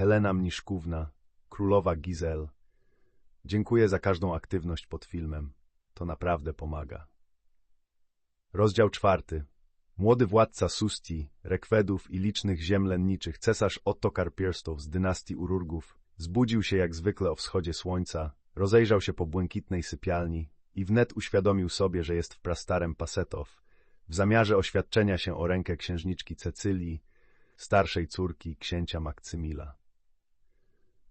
Helena Mniszkówna, królowa Gizel. Dziękuję za każdą aktywność pod filmem. To naprawdę pomaga. Rozdział czwarty. Młody władca Susti, Rekwedów i licznych ziem lenniczych, cesarz Ottokar Pierstow z dynastii Ururgów, zbudził się jak zwykle o wschodzie słońca, rozejrzał się po błękitnej sypialni i wnet uświadomił sobie, że jest w prastarem Pasetow, w zamiarze oświadczenia się o rękę księżniczki Cecylii, starszej córki księcia Maksymila.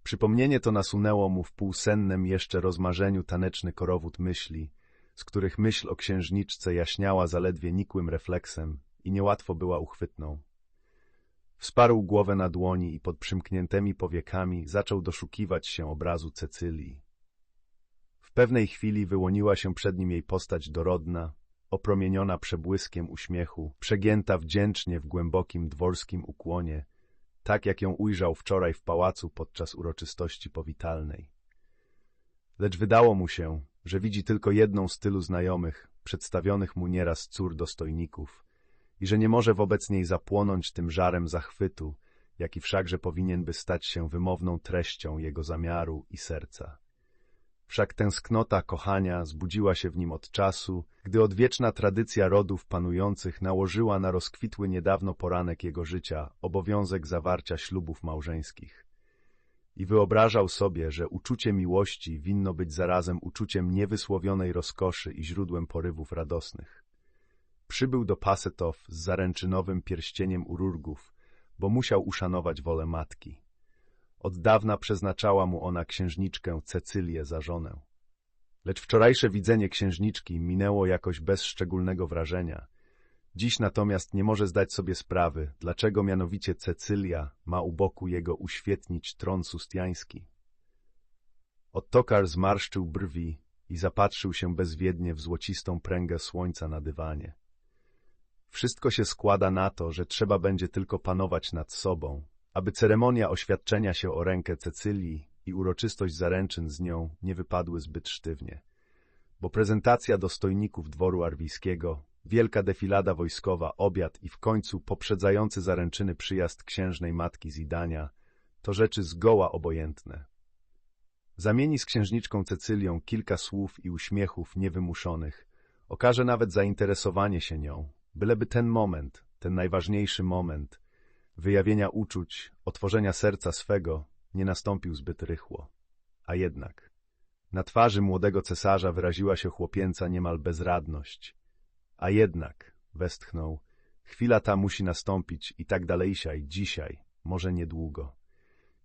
Przypomnienie to nasunęło mu w półsennem jeszcze rozmarzeniu taneczny korowód myśli, z których myśl o księżniczce jaśniała zaledwie nikłym refleksem i niełatwo była uchwytną. Wsparł głowę na dłoni i pod przymkniętymi powiekami zaczął doszukiwać się obrazu Cecylii. W pewnej chwili wyłoniła się przed nim jej postać dorodna, opromieniona przebłyskiem uśmiechu, przegięta wdzięcznie w głębokim dworskim ukłonie, tak jak ją ujrzał wczoraj w pałacu podczas uroczystości powitalnej. Lecz wydało mu się, że widzi tylko jedną z tylu znajomych, przedstawionych mu nieraz cór dostojników i że nie może wobec niej zapłonąć tym żarem zachwytu, jaki wszakże powinien by stać się wymowną treścią jego zamiaru i serca. Wszak tęsknota kochania zbudziła się w nim od czasu, gdy odwieczna tradycja rodów panujących nałożyła na rozkwitły niedawno poranek jego życia obowiązek zawarcia ślubów małżeńskich. I wyobrażał sobie, że uczucie miłości winno być zarazem uczuciem niewysłowionej rozkoszy i źródłem porywów radosnych. Przybył do Pasetow z zaręczynowym pierścieniem ururgów, bo musiał uszanować wolę matki. Od dawna przeznaczała mu ona księżniczkę Cecylię za żonę. Lecz wczorajsze widzenie księżniczki minęło jakoś bez szczególnego wrażenia. Dziś natomiast nie może zdać sobie sprawy, dlaczego mianowicie Cecylia ma u boku jego uświetnić tron sustiański. Ottokar zmarszczył brwi i zapatrzył się bezwiednie w złocistą pręgę słońca na dywanie. Wszystko się składa na to, że trzeba będzie tylko panować nad sobą, aby ceremonia oświadczenia się o rękę Cecylii i uroczystość zaręczyn z nią nie wypadły zbyt sztywnie. Bo prezentacja dostojników dworu arwijskiego, wielka defilada wojskowa, obiad i w końcu poprzedzający zaręczyny przyjazd księżnej matki Zidania to rzeczy zgoła obojętne. Zamieni z księżniczką Cecylią kilka słów i uśmiechów niewymuszonych, okaże nawet zainteresowanie się nią, byleby ten moment, ten najważniejszy moment, wyjawienia uczuć, otworzenia serca swego nie nastąpił zbyt rychło. A jednak na twarzy młodego cesarza wyraziła się chłopięca niemal bezradność. A jednak, westchnął, chwila ta musi nastąpić i tak dalejsiaj, dzisiaj, może niedługo.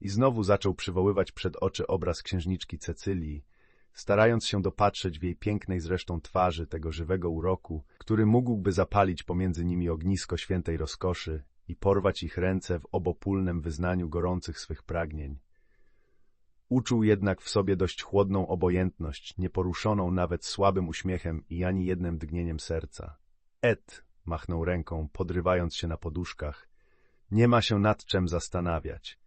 I znowu zaczął przywoływać przed oczy obraz księżniczki Cecylii, starając się dopatrzeć w jej pięknej zresztą twarzy tego żywego uroku, który mógłby zapalić pomiędzy nimi ognisko świętej rozkoszy i porwać ich ręce w obopólnym wyznaniu gorących swych pragnień. Uczuł jednak w sobie dość chłodną obojętność, nieporuszoną nawet słabym uśmiechem i ani jednym dgnieniem serca. Et, machnął ręką, podrywając się na poduszkach, nie ma się nad czym zastanawiać.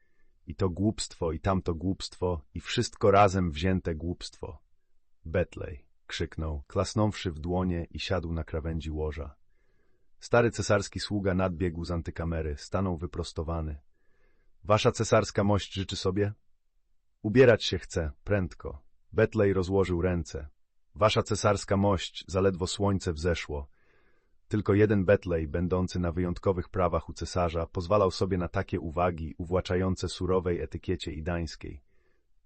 I to głupstwo, i tamto głupstwo, i wszystko razem wzięte głupstwo. Betlej, krzyknął, klasnąwszy w dłonie i siadł na krawędzi łoża. Stary cesarski sługa nadbiegł z antykamery, stanął wyprostowany. Wasza cesarska mość życzy sobie? Ubierać się chce, prędko. Betlej rozłożył ręce. Wasza cesarska mość, zaledwo słońce wzeszło. Tylko jeden Betlej, będący na wyjątkowych prawach u cesarza, pozwalał sobie na takie uwagi uwłaczające surowej etykiecie idańskiej.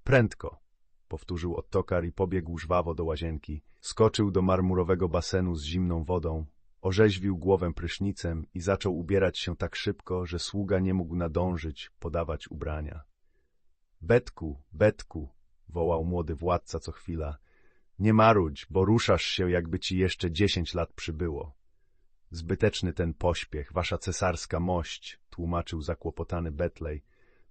Prędko, powtórzył Ottokar i pobiegł żwawo do łazienki. Skoczył do marmurowego basenu z zimną wodą, orzeźwił głowę prysznicem i zaczął ubierać się tak szybko, że sługa nie mógł nadążyć, podawać ubrania. Betku, Betku, wołał młody władca co chwila, nie marudź, bo ruszasz się, jakby ci jeszcze dziesięć lat przybyło. Zbyteczny ten pośpiech, wasza cesarska mość, tłumaczył zakłopotany Betlej.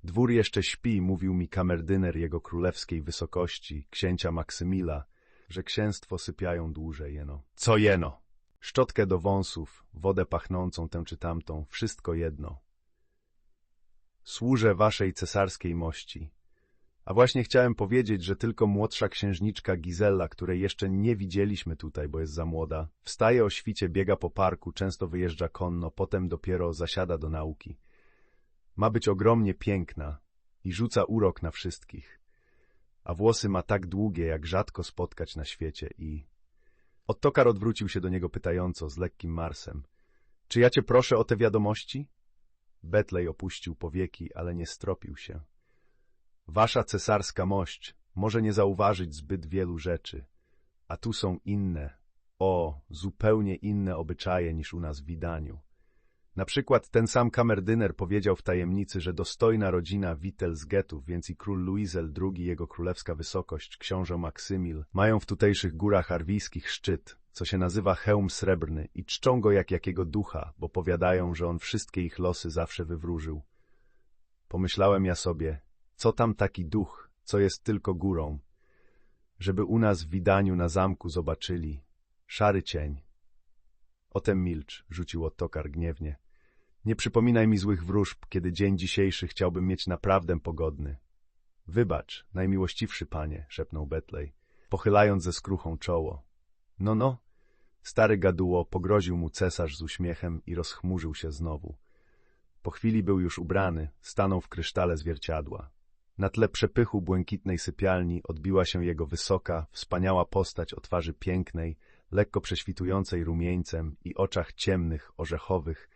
Dwór jeszcze śpi, mówił mi kamerdyner jego królewskiej wysokości, księcia Maksymila, że księstwo sypiają dłużej, jeno. Co jeno? Szczotkę do wąsów, wodę pachnącą tę czy tamtą, wszystko jedno. Służę waszej cesarskiej mości. A właśnie chciałem powiedzieć, że tylko młodsza księżniczka Gizella, której jeszcze nie widzieliśmy tutaj, bo jest za młoda, wstaje o świcie, biega po parku, często wyjeżdża konno, potem dopiero zasiada do nauki. Ma być ogromnie piękna, i rzuca urok na wszystkich. A włosy ma tak długie, jak rzadko spotkać na świecie i... Ottokar odwrócił się do niego pytająco, z lekkim marsem. Czy ja cię proszę o te wiadomości? Betlej opuścił powieki, ale nie stropił się. Wasza cesarska mość może nie zauważyć zbyt wielu rzeczy, a tu są inne, o, zupełnie inne obyczaje niż u nas w Widaniu. Na przykład ten sam kamerdyner powiedział w tajemnicy, że dostojna rodzina Witel z Getów, więc i król Luizel II, jego królewska wysokość, książę Maksymil, mają w tutejszych górach arwijskich szczyt, co się nazywa hełm srebrny i czczą go jak jakiego ducha, bo powiadają, że on wszystkie ich losy zawsze wywróżył. Pomyślałem ja sobie, co tam taki duch, co jest tylko górą, żeby u nas w Widaniu na zamku zobaczyli. Szary cień. Otem milcz, rzucił Ottokar gniewnie. Nie przypominaj mi złych wróżb, kiedy dzień dzisiejszy chciałbym mieć naprawdę pogodny. Wybacz, najmiłościwszy panie, szepnął Betlej, pochylając ze skruchą czoło. No, no. Stary gaduło pogroził mu cesarz z uśmiechem i rozchmurzył się znowu. Po chwili był już ubrany, stanął w krysztale zwierciadła. Na tle przepychu błękitnej sypialni odbiła się jego wysoka, wspaniała postać o twarzy pięknej, lekko prześwitującej rumieńcem i oczach ciemnych, orzechowych,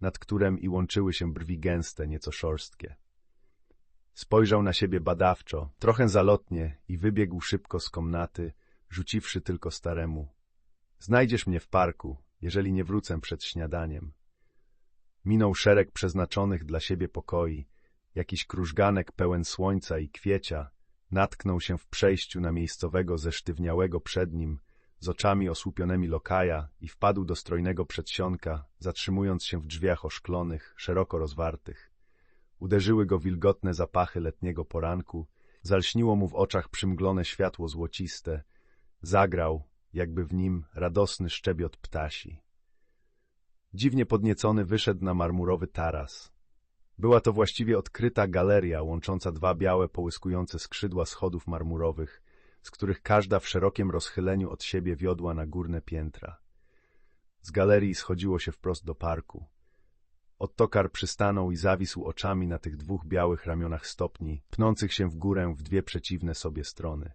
nad którem i łączyły się brwi gęste, nieco szorstkie. Spojrzał na siebie badawczo, trochę zalotnie i wybiegł szybko z komnaty, rzuciwszy tylko staremu. Znajdziesz mnie w parku, jeżeli nie wrócę przed śniadaniem. Minął szereg przeznaczonych dla siebie pokoi, jakiś krużganek pełen słońca i kwiecia, natknął się w przejściu na miejscowego zesztywniałego przed nim, z oczami osłupionymi lokaja i wpadł do strojnego przedsionka, zatrzymując się w drzwiach oszklonych, szeroko rozwartych. Uderzyły go wilgotne zapachy letniego poranku, zalśniło mu w oczach przymglone światło złociste. Zagrał, jakby w nim radosny szczebiot ptasi. Dziwnie podniecony wyszedł na marmurowy taras. Była to właściwie odkryta galeria łącząca dwa białe, połyskujące skrzydła schodów marmurowych, z których każda w szerokim rozchyleniu od siebie wiodła na górne piętra. Z galerii schodziło się wprost do parku. Ottokar przystanął i zawisł oczami na tych dwóch białych ramionach stopni, pnących się w górę w dwie przeciwne sobie strony.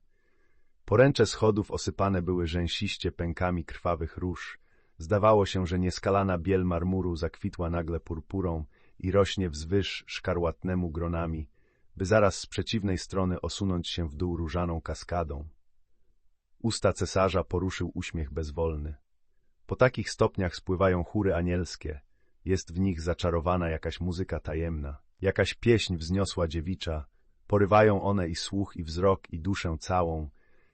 Poręcze schodów osypane były rzęsiście pękami krwawych róż. Zdawało się, że nieskalana biel marmuru zakwitła nagle purpurą i rośnie wzwyż szkarłatnemu gronami, by zaraz z przeciwnej strony osunąć się w dół różaną kaskadą. Usta cesarza poruszył uśmiech bezwolny. Po takich stopniach spływają chóry anielskie, jest w nich zaczarowana jakaś muzyka tajemna, jakaś pieśń wzniosła dziewicza, porywają one i słuch, i wzrok, i duszę całą,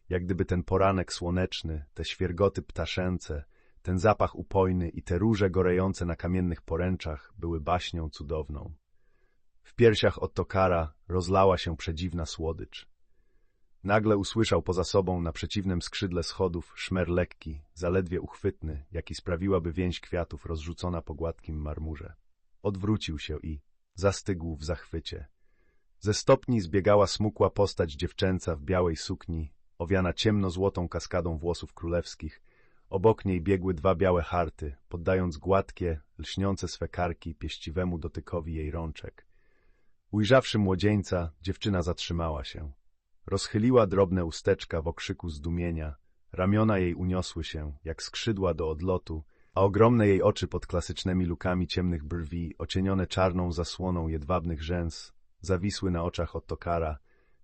jak gdyby ten poranek słoneczny, te świergoty ptaszęce, ten zapach upojny i te róże gorejące na kamiennych poręczach były baśnią cudowną. W piersiach Ottokara rozlała się przedziwna słodycz. Nagle usłyszał poza sobą na przeciwnym skrzydle schodów szmer lekki, zaledwie uchwytny, jaki sprawiłaby więź kwiatów rozrzucona po gładkim marmurze. Odwrócił się i zastygł w zachwycie. Ze stopni zbiegała smukła postać dziewczęca w białej sukni, owiana ciemno-złotą kaskadą włosów królewskich. Obok niej biegły dwa białe harty, poddając gładkie, lśniące swe karki pieściwemu dotykowi jej rączek. Ujrzawszy młodzieńca, dziewczyna zatrzymała się. Rozchyliła drobne usteczka w okrzyku zdumienia, ramiona jej uniosły się, jak skrzydła do odlotu, a ogromne jej oczy pod klasycznymi lukami ciemnych brwi, ocienione czarną zasłoną jedwabnych rzęs, zawisły na oczach Ottokara,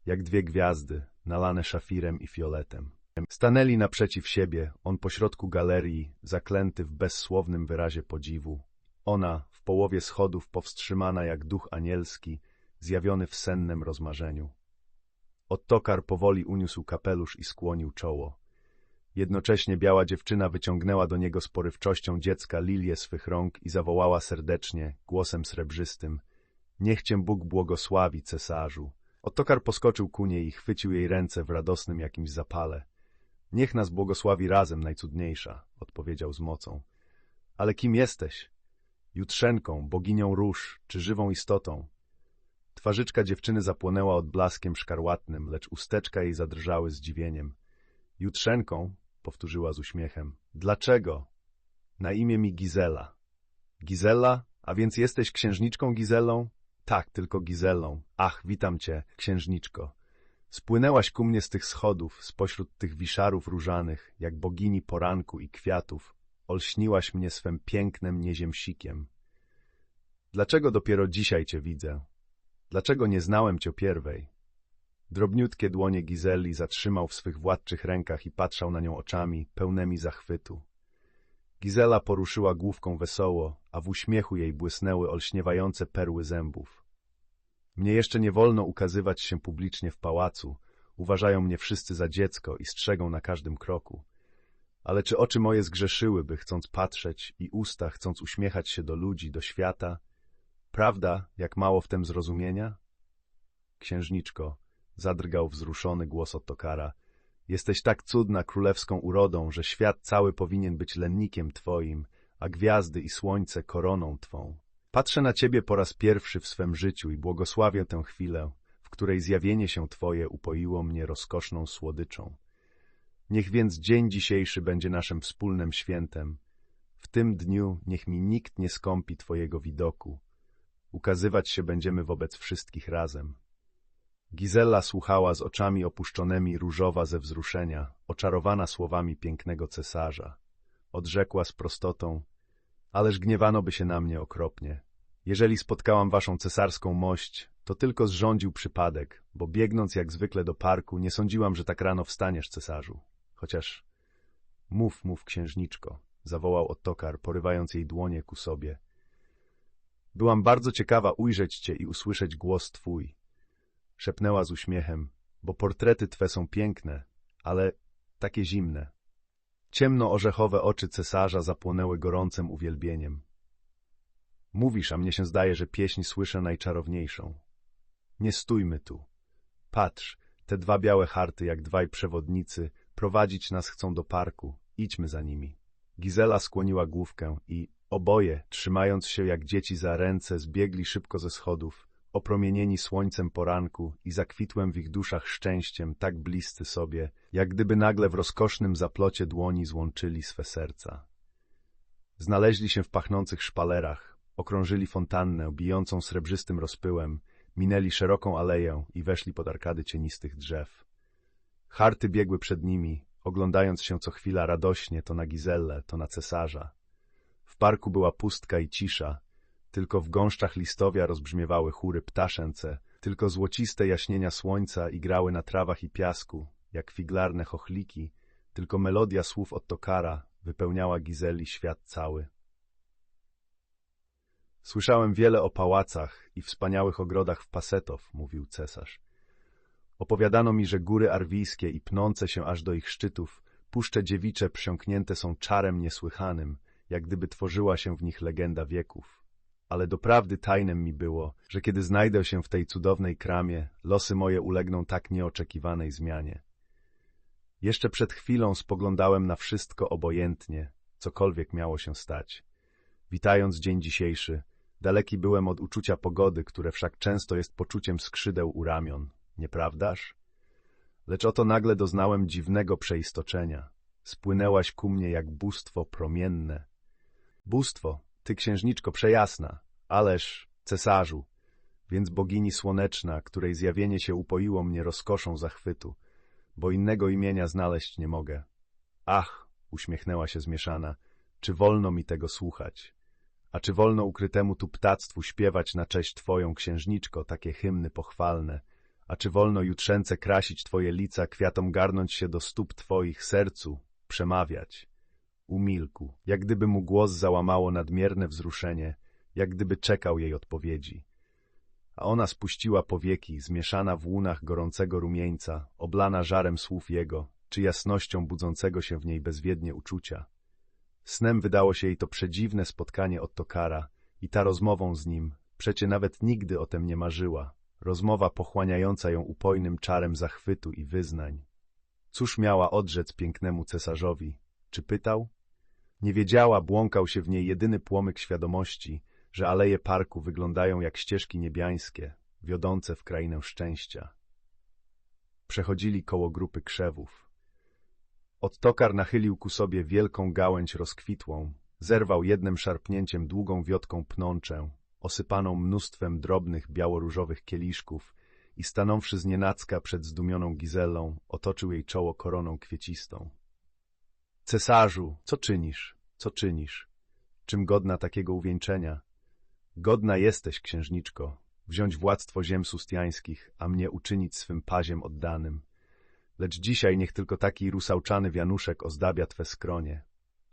jak dwie gwiazdy, nalane szafirem i fioletem. Stanęli naprzeciw siebie, on pośrodku galerii, zaklęty w bezsłownym wyrazie podziwu. Ona, w połowie schodów powstrzymana jak duch anielski, zjawiony w sennem rozmarzeniu. Ottokar powoli uniósł kapelusz i skłonił czoło. Jednocześnie biała dziewczyna wyciągnęła do niego z porywczością dziecka lilię swych rąk i zawołała serdecznie, głosem srebrzystym — Niech cię Bóg błogosławi, cesarzu! Ottokar poskoczył ku niej i chwycił jej ręce w radosnym jakimś zapale. — Niech nas błogosławi razem, najcudniejsza — odpowiedział z mocą. — Ale kim jesteś? Jutrzenką, boginią róż, czy żywą istotą? Twarzyczka dziewczyny zapłonęła odblaskiem szkarłatnym, lecz usteczka jej zadrżały zdziwieniem. Jutrzenką, powtórzyła z uśmiechem. Dlaczego? Na imię mi Gizela. Gizela? A więc jesteś księżniczką Gizelą? Tak, tylko Gizelą. Ach, witam cię, księżniczko. Spłynęłaś ku mnie z tych schodów, spośród tych wiszarów różanych, jak bogini poranku i kwiatów. Olśniłaś mnie swym pięknem nieziemsikiem. Dlaczego dopiero dzisiaj cię widzę? Dlaczego nie znałem cię pierwej? Drobniutkie dłonie Gizeli zatrzymał w swych władczych rękach i patrzał na nią oczami, pełnymi zachwytu. Gizela poruszyła główką wesoło, a w uśmiechu jej błysnęły olśniewające perły zębów. Mnie jeszcze nie wolno ukazywać się publicznie w pałacu, uważają mnie wszyscy za dziecko i strzegą na każdym kroku. Ale czy oczy moje zgrzeszyłyby, chcąc patrzeć, i usta, chcąc uśmiechać się do ludzi, do świata? Prawda, jak mało w tym zrozumienia? Księżniczko, zadrgał wzruszony głos Ottokara, jesteś tak cudna królewską urodą, że świat cały powinien być lennikiem twoim, a gwiazdy i słońce koroną twą. Patrzę na ciebie po raz pierwszy w swem życiu i błogosławię tę chwilę, w której zjawienie się twoje upoiło mnie rozkoszną słodyczą. Niech więc dzień dzisiejszy będzie naszym wspólnym świętem. W tym dniu niech mi nikt nie skąpi twojego widoku. Ukazywać się będziemy wobec wszystkich razem. Gizella słuchała z oczami opuszczonymi różowa ze wzruszenia, oczarowana słowami pięknego cesarza. Odrzekła z prostotą, ależ gniewano by się na mnie okropnie. Jeżeli spotkałam waszą cesarską mość, to tylko zrządził przypadek, bo biegnąc jak zwykle do parku, nie sądziłam, że tak rano wstaniesz, cesarzu. Chociaż... Mów, mów, księżniczko, zawołał Ottokar, porywając jej dłonie ku sobie. Byłam bardzo ciekawa ujrzeć cię i usłyszeć głos twój. Szepnęła z uśmiechem, bo portrety twe są piękne, ale takie zimne. Ciemno-orzechowe oczy cesarza zapłonęły gorącym uwielbieniem. Mówisz, a mnie się zdaje, że pieśń słyszę najczarowniejszą. Nie stójmy tu. Patrz, te dwa białe harty, jak dwaj przewodnicy, prowadzić nas chcą do parku. Idźmy za nimi. Gizela skłoniła główkę i oboje, trzymając się jak dzieci za ręce, zbiegli szybko ze schodów, opromienieni słońcem poranku i zakwitłem w ich duszach szczęściem, tak bliscy sobie, jak gdyby nagle w rozkosznym zaplocie dłoni złączyli swe serca. Znaleźli się w pachnących szpalerach, okrążyli fontannę bijącą srebrzystym rozpyłem, minęli szeroką aleję i weszli pod arkady cienistych drzew. Harty biegły przed nimi, oglądając się co chwila radośnie to na Gizellę, to na cesarza. W parku była pustka i cisza, tylko w gąszczach listowia rozbrzmiewały chóry ptaszęce, tylko złociste jaśnienia słońca igrały na trawach i piasku, jak figlarne chochliki, tylko melodia słów Ottokara wypełniała Gizeli świat cały. Słyszałem wiele o pałacach i wspaniałych ogrodach w Pasetow, mówił cesarz. Opowiadano mi, że góry arwijskie i pnące się aż do ich szczytów, puszcze dziewicze przesiąknięte są czarem niesłychanym, jak gdyby tworzyła się w nich legenda wieków. Ale doprawdy tajnem mi było, że kiedy znajdę się w tej cudownej kramie, losy moje ulegną tak nieoczekiwanej zmianie. Jeszcze przed chwilą spoglądałem na wszystko obojętnie, cokolwiek miało się stać. Witając dzień dzisiejszy, daleki byłem od uczucia pogody, które wszak często jest poczuciem skrzydeł u ramion, nieprawdaż? Lecz oto nagle doznałem dziwnego przeistoczenia. Spłynęłaś ku mnie jak bóstwo promienne. Bóstwo, ty księżniczko przejasna, ależ, cesarzu, więc bogini słoneczna, której zjawienie się upoiło mnie rozkoszą zachwytu, bo innego imienia znaleźć nie mogę. Ach, uśmiechnęła się zmieszana, czy wolno mi tego słuchać? A czy wolno ukrytemu tu ptactwu śpiewać na cześć Twoją, księżniczko, takie hymny pochwalne? A czy wolno jutrzęce krasić Twoje lica, kwiatom garnąć się do stóp Twoich, sercu, przemawiać? Umilkł, jak gdyby mu głos załamało nadmierne wzruszenie, jak gdyby czekał jej odpowiedzi. A ona spuściła powieki, zmieszana w łunach gorącego rumieńca, oblana żarem słów jego, czy jasnością budzącego się w niej bezwiednie uczucia. Snem wydało się jej to przedziwne spotkanie Ottokara i ta rozmową z nim, przecie nawet nigdy o tem nie marzyła, rozmowa pochłaniająca ją upojnym czarem zachwytu i wyznań. Cóż miała odrzec pięknemu cesarzowi? Czy pytał? Nie wiedziała, błąkał się w niej jedyny płomyk świadomości, że aleje parku wyglądają jak ścieżki niebiańskie, wiodące w krainę szczęścia. Przechodzili koło grupy krzewów. Ottokar nachylił ku sobie wielką gałęź rozkwitłą, zerwał jednym szarpnięciem długą wiotką pnączę osypaną mnóstwem drobnych białoróżowych kieliszków i stanąwszy znienacka przed zdumioną Gizelą, otoczył jej czoło koroną kwiecistą. Cesarzu, co czynisz? Co czynisz? Czym godna takiego uwieńczenia? Godna jesteś, księżniczko, wziąć władztwo ziem sustiańskich, a mnie uczynić swym paziem oddanym. Lecz dzisiaj niech tylko taki rusałczany wianuszek ozdabia twe skronie.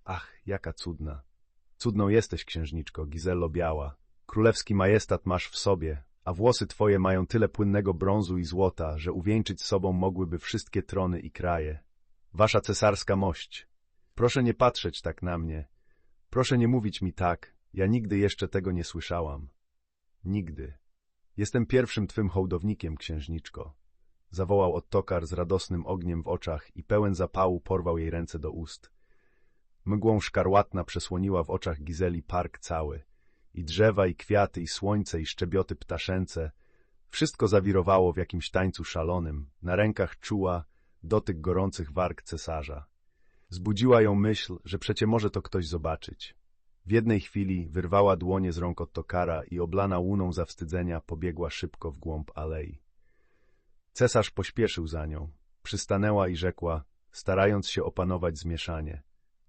Ach, jaka cudna! Cudną jesteś, księżniczko, Gizello biała. Królewski majestat masz w sobie, a włosy twoje mają tyle płynnego brązu i złota, że uwieńczyć sobą mogłyby wszystkie trony i kraje. Wasza cesarska mość, proszę nie patrzeć tak na mnie. Proszę nie mówić mi tak, ja nigdy jeszcze tego nie słyszałam. Nigdy. Jestem pierwszym twym hołdownikiem, księżniczko. Zawołał Ottokar z radosnym ogniem w oczach i pełen zapału porwał jej ręce do ust. Mgłą szkarłatna przesłoniła w oczach Gizeli park cały. I drzewa, i kwiaty, i słońce, i szczebioty ptaszęce. Wszystko zawirowało w jakimś tańcu szalonym. Na rękach czuła dotyk gorących warg cesarza. Zbudziła ją myśl, że przecie może to ktoś zobaczyć. W jednej chwili wyrwała dłonie z rąk Ottokara i oblana łuną zawstydzenia pobiegła szybko w głąb alei. Cesarz pośpieszył za nią. Przystanęła i rzekła, starając się opanować zmieszanie.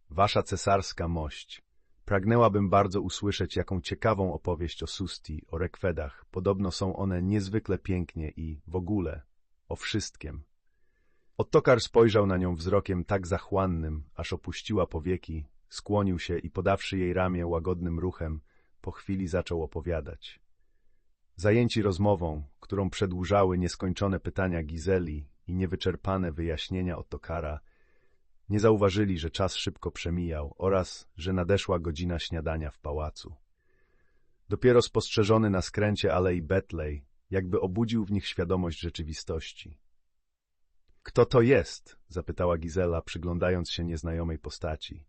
Wasza cesarska mość. Pragnęłabym bardzo usłyszeć jaką ciekawą opowieść o Susti, o rekwedach. Podobno są one niezwykle pięknie i w ogóle o wszystkim. Ottokar spojrzał na nią wzrokiem tak zachłannym, aż opuściła powieki, skłonił się i podawszy jej ramię łagodnym ruchem, po chwili zaczął opowiadać. Zajęci rozmową, którą przedłużały nieskończone pytania Gizeli i niewyczerpane wyjaśnienia Ottokara, nie zauważyli, że czas szybko przemijał oraz, że nadeszła godzina śniadania w pałacu. Dopiero spostrzeżony na skręcie Alei Betlej, jakby obudził w nich świadomość rzeczywistości. Kto to jest? zapytała Gizela, przyglądając się nieznajomej postaci.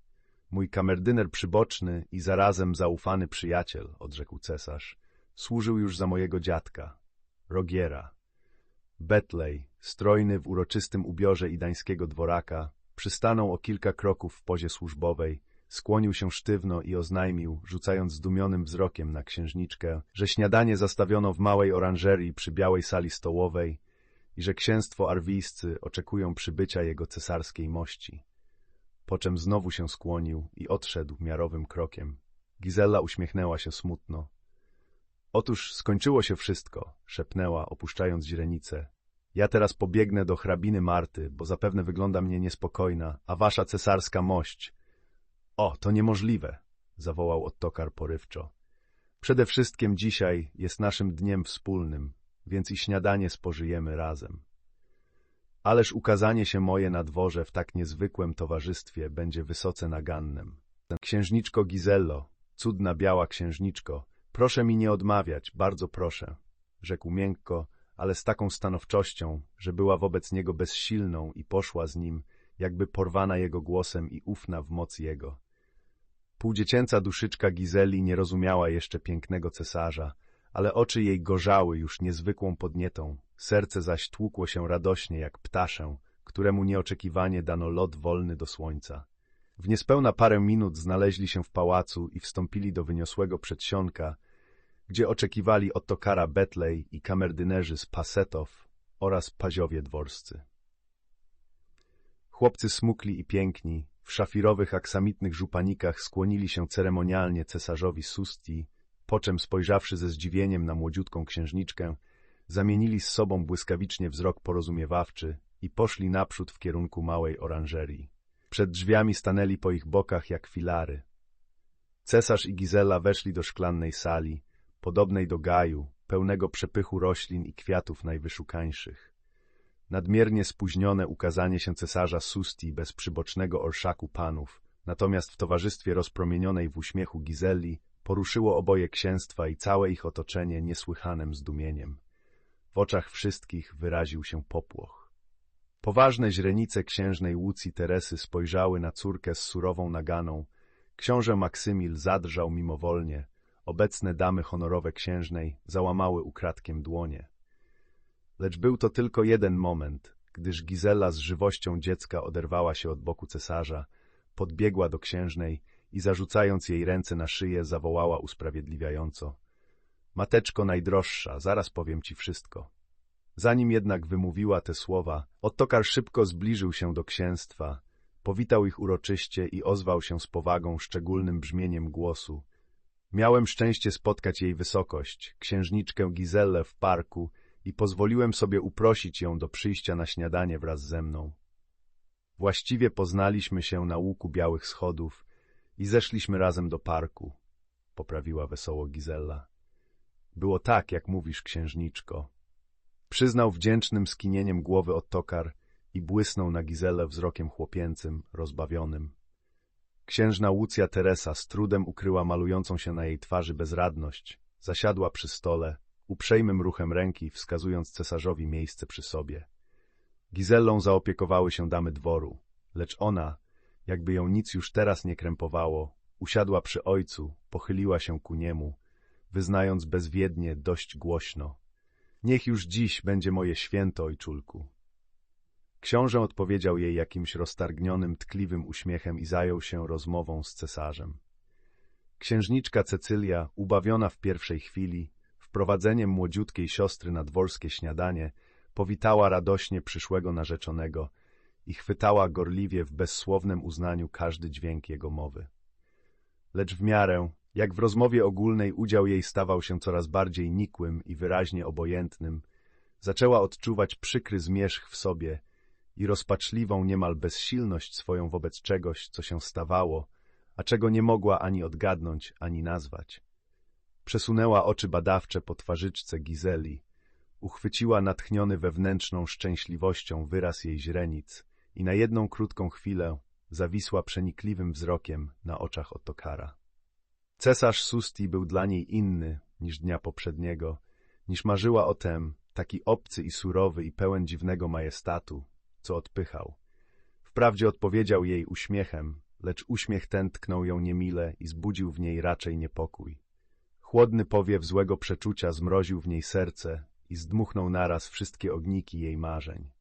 Mój kamerdyner przyboczny i zarazem zaufany przyjaciel, odrzekł cesarz, służył już za mojego dziadka, Rogiera. Betlej, strojny w uroczystym ubiorze idańskiego dworaka, przystanął o kilka kroków w pozie służbowej, skłonił się sztywno i oznajmił, rzucając zdumionym wzrokiem na księżniczkę, że śniadanie zastawiono w małej oranżerii przy białej sali stołowej i że księstwo arwijscy oczekują przybycia jego cesarskiej mości. Po czym znowu się skłonił i odszedł miarowym krokiem. Gizella uśmiechnęła się smutno. Otóż skończyło się wszystko, szepnęła, opuszczając źrenicę. Ja teraz pobiegnę do hrabiny Marty, bo zapewne wygląda mnie niespokojna, a wasza cesarska mość. O, to niemożliwe, zawołał Ottokar porywczo. Przede wszystkim dzisiaj jest naszym dniem wspólnym, więc i śniadanie spożyjemy razem. Ależ ukazanie się moje na dworze w tak niezwykłym towarzystwie będzie wysoce nagannem. Księżniczko Gizello, cudna biała księżniczko, proszę mi nie odmawiać, bardzo proszę, rzekł miękko, ale z taką stanowczością, że była wobec niego bezsilną i poszła z nim, jakby porwana jego głosem i ufna w moc jego. Półdziecięca duszyczka Gizeli nie rozumiała jeszcze pięknego cesarza, ale oczy jej gorzały już niezwykłą podnietą, serce zaś tłukło się radośnie jak ptaszę, któremu nieoczekiwanie dano lot wolny do słońca. W niespełna parę minut znaleźli się w pałacu i wstąpili do wyniosłego przedsionka, gdzie oczekiwali Ottokara Betlej i kamerdynerzy z Pasetow oraz paziowie dworscy. Chłopcy smukli i piękni, w szafirowych aksamitnych żupanikach skłonili się ceremonialnie cesarzowi Susti, po czym spojrzawszy ze zdziwieniem na młodziutką księżniczkę, zamienili z sobą błyskawicznie wzrok porozumiewawczy i poszli naprzód w kierunku małej oranżerii. Przed drzwiami stanęli po ich bokach jak filary. Cesarz i Gizela weszli do szklannej sali, podobnej do gaju, pełnego przepychu roślin i kwiatów najwyszukańszych. Nadmiernie spóźnione ukazanie się cesarza Susti bez przybocznego orszaku panów, natomiast w towarzystwie rozpromienionej w uśmiechu Gizeli poruszyło oboje księstwa i całe ich otoczenie niesłychanym zdumieniem. W oczach wszystkich wyraził się popłoch. Poważne źrenice księżnej Łucji Teresy spojrzały na córkę z surową naganą. Książę Maksymil zadrżał mimowolnie, Obecne damy honorowe księżnej załamały ukradkiem dłonie. Lecz był to tylko jeden moment, gdyż Gizela z żywością dziecka oderwała się od boku cesarza, podbiegła do księżnej i zarzucając jej ręce na szyję zawołała usprawiedliwiająco. Mateczko najdroższa, zaraz powiem ci wszystko. Zanim jednak wymówiła te słowa, Ottokar szybko zbliżył się do księstwa, powitał ich uroczyście i ozwał się z powagą szczególnym brzmieniem głosu. Miałem szczęście spotkać jej wysokość, księżniczkę Gizellę w parku i pozwoliłem sobie uprosić ją do przyjścia na śniadanie wraz ze mną. Właściwie poznaliśmy się na łuku białych schodów i zeszliśmy razem do parku, poprawiła wesoło Gizella. Było tak, jak mówisz, księżniczko. Przyznał wdzięcznym skinieniem głowy Ottokar i błysnął na Gizelę wzrokiem chłopięcym, rozbawionym. Księżna Łucja Teresa z trudem ukryła malującą się na jej twarzy bezradność, zasiadła przy stole, uprzejmym ruchem ręki wskazując cesarzowi miejsce przy sobie. Gizellą zaopiekowały się damy dworu, lecz ona, jakby ją nic już teraz nie krępowało, usiadła przy ojcu, pochyliła się ku niemu, wyznając bezwiednie, dość głośno. Niech już dziś będzie moje święto, ojczulku. Książę odpowiedział jej jakimś roztargnionym, tkliwym uśmiechem i zajął się rozmową z cesarzem. Księżniczka Cecylia, ubawiona w pierwszej chwili, wprowadzeniem młodziutkiej siostry na dworskie śniadanie, powitała radośnie przyszłego narzeczonego i chwytała gorliwie w bezsłownym uznaniu każdy dźwięk jego mowy. Lecz w miarę, jak w rozmowie ogólnej udział jej stawał się coraz bardziej nikłym i wyraźnie obojętnym, zaczęła odczuwać przykry zmierzch w sobie i rozpaczliwą niemal bezsilność swoją wobec czegoś, co się stawało, a czego nie mogła ani odgadnąć, ani nazwać. Przesunęła oczy badawcze po twarzyczce Gizeli, uchwyciła natchniony wewnętrzną szczęśliwością wyraz jej źrenic i na jedną krótką chwilę zawisła przenikliwym wzrokiem na oczach Ottokara. Cesarz Susti był dla niej inny niż dnia poprzedniego, niż marzyła o tem, taki obcy i surowy i pełen dziwnego majestatu, co odpychał. Wprawdzie odpowiedział jej uśmiechem, lecz uśmiech ten tknął ją niemile i zbudził w niej raczej niepokój. Chłodny powiew złego przeczucia zmroził w niej serce i zdmuchnął naraz wszystkie ogniki jej marzeń.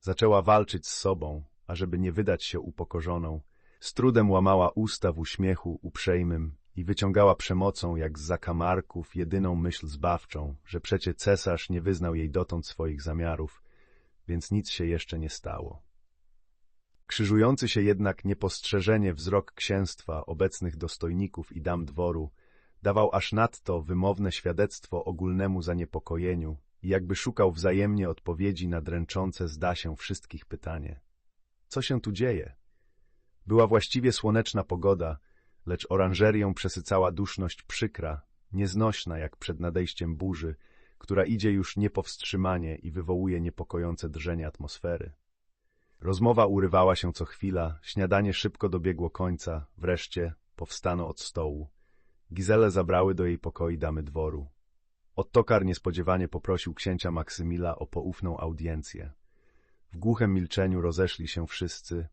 Zaczęła walczyć z sobą, ażeby nie wydać się upokorzoną, z trudem łamała usta w uśmiechu uprzejmym i wyciągała przemocą jak z zakamarków jedyną myśl zbawczą, że przecie cesarz nie wyznał jej dotąd swoich zamiarów, więc nic się jeszcze nie stało. Krzyżujący się jednak niepostrzeżenie wzrok księstwa, obecnych dostojników i dam dworu, dawał aż nadto wymowne świadectwo ogólnemu zaniepokojeniu jakby szukał wzajemnie odpowiedzi na dręczące zda się wszystkich pytanie. Co się tu dzieje? Była właściwie słoneczna pogoda, lecz oranżerię przesycała duszność przykra, nieznośna jak przed nadejściem burzy, która idzie już niepowstrzymanie i wywołuje niepokojące drżenie atmosfery. Rozmowa urywała się co chwila, śniadanie szybko dobiegło końca, wreszcie powstano od stołu. Gizele zabrały do jej pokoi damy dworu. Ottokar niespodziewanie poprosił księcia Maksymila o poufną audiencję. W głuchym milczeniu rozeszli się wszyscy,